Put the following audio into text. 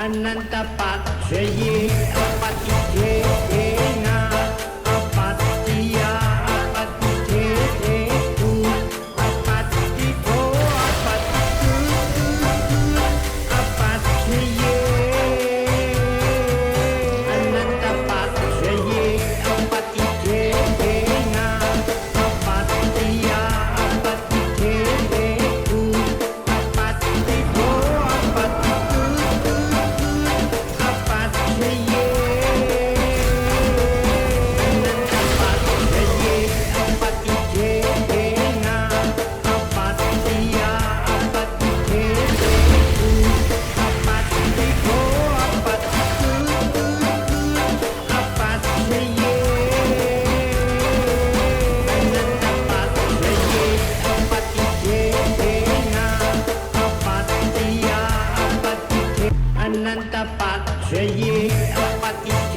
अनन्तपाक्षये अपतिथेना นันตปัจเจยอปัจจิ